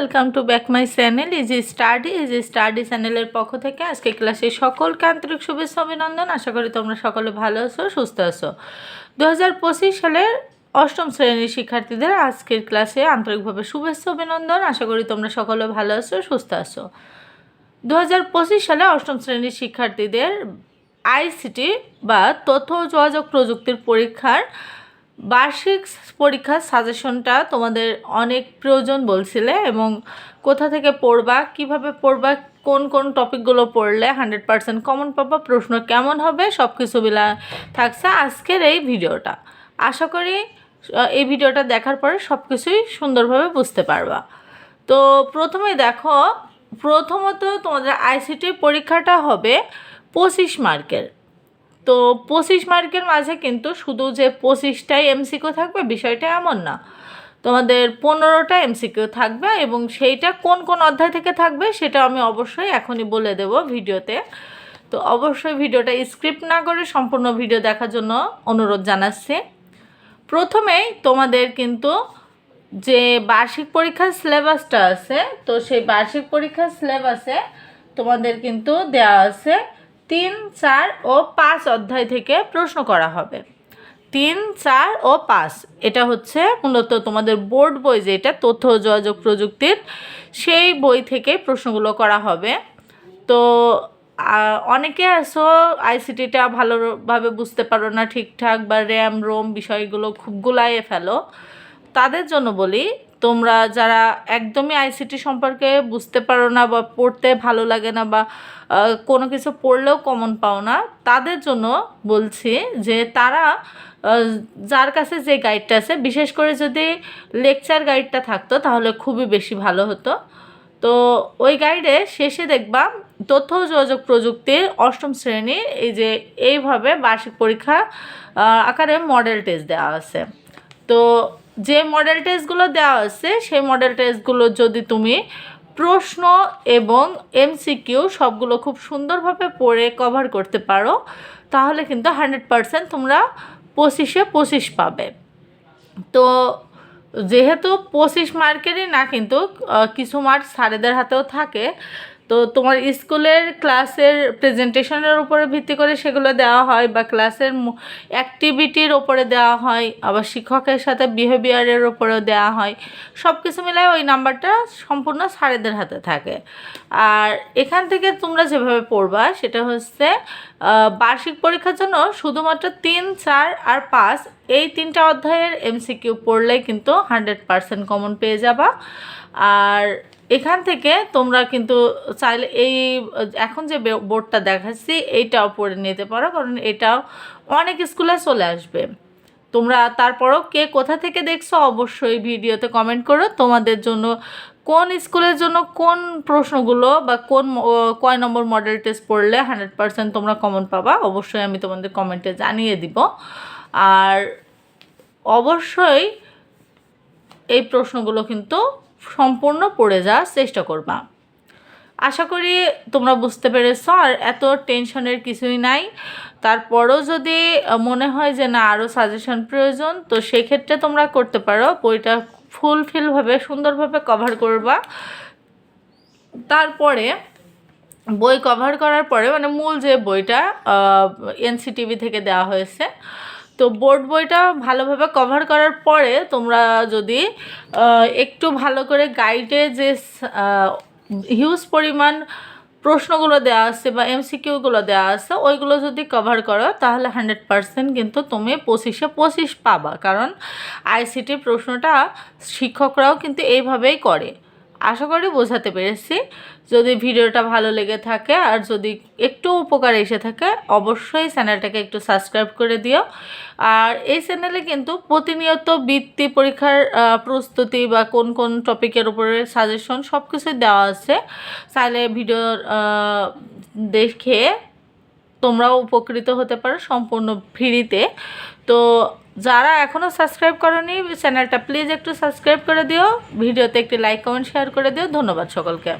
Welcome to back my channel easy study easy study চ্যানেলের পক্ষ থেকে আজকে ক্লাসে সকলকে আন্তরিক শুভেচ্ছা, অভিনন্দন। আশা করি তোমরা সকলে ভালো আছো, সুস্থ আছো। দু হাজার পঁচিশ সালের অষ্টম শ্রেণির শিক্ষার্থীদের আজকের ক্লাসে আন্তরিকভাবে শুভেচ্ছা, অভিনন্দন। আশা করি তোমরা সকলে ভালো আছো, সুস্থ আছো। দু হাজার পঁচিশ সালে অষ্টম শ্রেণির শিক্ষার্থীদের আইসিটি বা তথ্য যোগাযোগ প্রযুক্তির পরীক্ষার বার্ষিক পরীক্ষার সাজেশনটা তোমাদের অনেক প্রয়োজন বলছিলে এবং কোথা থেকে পড়বা, কীভাবে পড়বা, কোন কোন টপিকগুলো পড়লে হান্ড্রেড পার্সেন্ট কমন পাবা, প্রশ্ন কেমন হবে সব কিছু মিলা থাকছে আজকের এই ভিডিওটা। আশা করি এই ভিডিওটা দেখার পরে সব কিছুই সুন্দরভাবে বুঝতে পারবা। তো প্রথমে দেখো, প্রথমত তোমাদের আইসিটি পরীক্ষাটা হবে পঁচিশ মার্কের। তো পঁচিশ মার্কের মাঝে কিন্তু শুধু যে পঁচিশটাই এমসিকিউ থাকবে, বিষয়টা এমন না। তোমাদের পনেরোটা এমসিকিউ থাকবে এবং সেইটা কোন কোন অধ্যায় থেকে থাকবে সেটা আমি অবশ্যই এখনই বলে দেব ভিডিওতে। তো অবশ্যই ভিডিওটা স্ক্রিপ্ট না করে সম্পূর্ণ ভিডিও দেখার জন্য অনুরোধ জানাচ্ছি। প্রথমেই তোমাদের কিন্তু যে বার্ষিক পরীক্ষার সিলেবাসটা আছে, তো সেই বার্ষিক পরীক্ষার সিলেবাসে তোমাদের কিন্তু দেওয়া আছে তিন, চার ও পাঁচ অধ্যায় থেকে প্রশ্ন করা হবে। তিন, চার ও পাঁচ, এটা হচ্ছে মূলত তোমাদের বোর্ড বই যেটা তথ্য, যোগাযোগ প্রযুক্তির সেই বই থেকে প্রশ্নগুলো করা হবে। তো অনেকে আসো আইসিটিটা ভালোভাবে বুঝতে পারো না ঠিকঠাক বা র্যাম, রোম বিষয়গুলো খুব গুলাইয়ে ফেলো। তাদের জন্য বলি তোমরা যারা একদমই আইসিটি সম্পর্কে বুঝতে পারো না বা পড়তে ভালো লাগে না বা কোনো কিছু পড়লেও কমন পাও না, তাদের জন্য বলছি যে তারা যার কাছে যে গাইডটা আছে, বিশেষ করে যদি লেকচার গাইডটা থাকতো তাহলে খুবই বেশি ভালো হতো। তো ওই গাইডে শেষে দেখবা তথ্য যোগাযোগ প্রযুক্তির অষ্টম শ্রেণির এই যে এইভাবে বার্ষিক পরীক্ষা আকারে মডেল টেস্ট দেওয়া আছে। তো যে মডেল টেস্টগুলো দেওয়া আছে, সেই মডেল টেস্টগুলো যদি তুমি প্রশ্ন এবং এমসিকিউ সবগুলো খুব সুন্দরভাবে পড়ে কভার করতে পারো, তাহলে কিন্তু হান্ড্রেড পারসেন্ট তোমরা পঁচিশে পঁচিশ পাবে। তো যেহেতু পঁচিশ মার্কেরই না কিন্তু কিছু মার্ক স্যারেদের হাতেও থাকে তো তোমার স্কুলের ক্লাসের প্রেজেন্টেশনের উপরে ভিত্তি করে সেগুলো দেওয়া হয় বা ক্লাসের অ্যাক্টিভিটির ওপরে দেওয়া হয়, আবার শিক্ষকের সাথে বিহেভিয়ারের ওপরেও দেওয়া হয়। সব কিছু মিলায় ওই নাম্বারটা সম্পূর্ণ স্যারেদের হাতে থাকে। আর এখান থেকে তোমরা যেভাবে পড়বা, সেটা হচ্ছে বার্ষিক পরীক্ষার জন্য শুধুমাত্র তিন, চার আর পাঁচ এই তিনটা অধ্যায়ের এমসিকিউ পড়লেই কিন্তু হান্ড্রেড পারসেন্ট কমন পেয়ে যাবা। আর এখান থেকে তোমরা কিন্তু চাইলে এই, এখন যে বোর্ডটা দেখাচ্ছি, এইটাও পড়ে নিতে পারো, কারণ এটাও অনেক স্কুলে চলে আসবে। তোমরা তারপরও কে কোথা থেকে দেখছ অবশ্যই ভিডিওতে কমেন্ট করো। তোমাদের জন্য কোন স্কুলের জন্য কোন প্রশ্নগুলো বা কোন কয় নম্বর মডেল টেস্ট পড়লে হান্ড্রেড পার্সেন্ট তোমরা কমন পাবা, অবশ্যই আমি তোমাদের কমেন্টে জানিয়ে দিব। আর অবশ্যই এই প্রশ্নগুলো কিন্তু সম্পূর্ণ পড়ে যাওয়ার চেষ্টা করবা। আশা করি তোমরা বুঝতে পেরেছ, আর এত টেনশনের কিছুই নাই। তারপরও যদি মনে হয় যে না আরও সাজেশন প্রয়োজন, তো সেক্ষেত্রে তোমরা করতে পারো। বইটা ফুলফিলভাবে সুন্দরভাবে কভার করবা। তারপরে বই কভার করার পরে মানে মূল যে বইটা এনসিটিভি থেকে দেওয়া হয়েছে তো বোর্ড বইটা ভালোভাবে কভার করার পরে তোমরা যদি একটু ভালো করে গাইডে যে হিউজ পরিমাণ প্রশ্নগুলো দেওয়া আছে বা এমসিকিউগুলো দেওয়া আছে, ওইগুলো যদি কভার করো, তাহলে হান্ড্রেড পারসেন্ট কিন্তু তুমি পঁচিশে পঁচিশ পাবা। কারণ আইসিটি প্রশ্নটা শিক্ষকরাও কিন্তু এইভাবেই করে। আশা করি বোঝাতে পেরেছি। যদি ভিডিওটা ভালো লেগে থাকে আর যদি একটু উপকার এসে থাকে, অবশ্যই চ্যানেলটাকে একটু সাবস্ক্রাইব করে দিও। আর এই চ্যানেলে কিন্তু প্রতিনিয়ত বৃত্তি পরীক্ষার প্রস্তুতি বা কোন কোন টপিকের উপরে সাজেশন সব কিছুই দেওয়া আছে। চাইলে ভিডিও দেখে তোমরাও উপকৃত হতে পারো সম্পূর্ণ ফ্রিতে। তো যারা এখনও সাবস্ক্রাইব করনি চ্যানেলটা প্লিজ একটু সাবস্ক্রাইব করে দিও। ভিডিওতে একটি লাইক কমেন্ট শেয়ার করে দিও। ধন্যবাদ সকলকে।